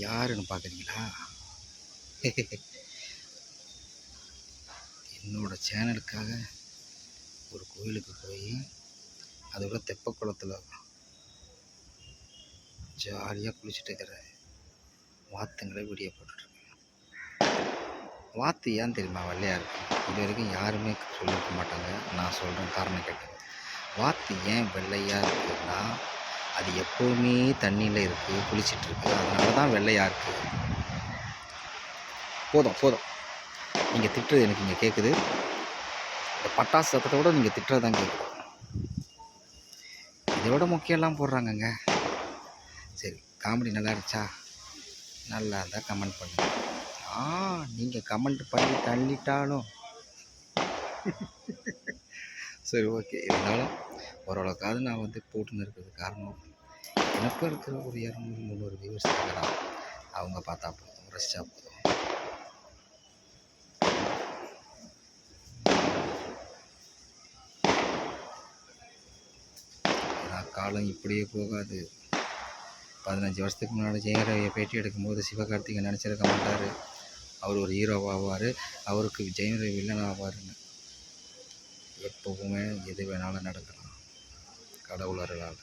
யாருன்னு பார்க்குறீங்களா? என்னோட சேனலுக்காக ஒரு கோயிலுக்கு போய் அதோட தெப்ப குளத்தில் ஜாலியாக குளிச்சுட்டு இருக்கிற வாத்துங்களை வீடியோ போட்டுட்ருக்கேன். வாத்து ஏன் தெரியுமா வெள்ளையாக இருக்கு? இது வரைக்கும் யாருமே சொல்லியிருக்க மாட்டாங்க. நான் சொல்கிறேன் காரணம் கேட்டது வாத்து ஏன் வெள்ளையாக இருக்குன்னா அது எப்போவுமே தண்ணியில் இருக்குது குளிச்சிட்ருக்கு அதனால தான் வெள்ளையாக இருக்குது போதும் போதும். நீங்கள் திட்டுறது எனக்கு இங்கே கேட்குது இந்த பட்டாசு சத்தத்தை விட நீங்கள் திட்டுறது தான் கேட்குது இதோட முக்கியம்லாம் போடுறாங்கங்க. சரி காமெடி நல்லா இருந்துச்சா? நல்லா இருந்தால் கமெண்ட் பண்ணுங்க. ஆ நீங்கள் கமெண்ட் பண்ணி தள்ளிட்டாலும். சரி ஓகே. இருந்தாலும் ஓரளவுக்காவது நான் வந்து போட்டுன்னு இருக்கிறது காரணம். எனக்கும் இருக்கிற ஒரு இரநூறு முந்நூறு வியூவர்ஸ் தான் அவங்க பார்த்தா போதும் ரசிச்சா போதும். காலம் இப்படியே போகாது. பதினஞ்சு வருஷத்துக்கு முன்னாடி ஜெயரவியை பேட்டி எடுக்கும்போது சிவகார்த்திகை நினச்சிருக்க மாட்டார். அவர் ஒரு ஹீரோவாக ஆவார். அவருக்கு ஜெயரவி ரவி வில்லன் ஆவாருன்னு. எப்போவுமே எது வேணாலும் நடக்கலாம். கடவுள் அருளால்.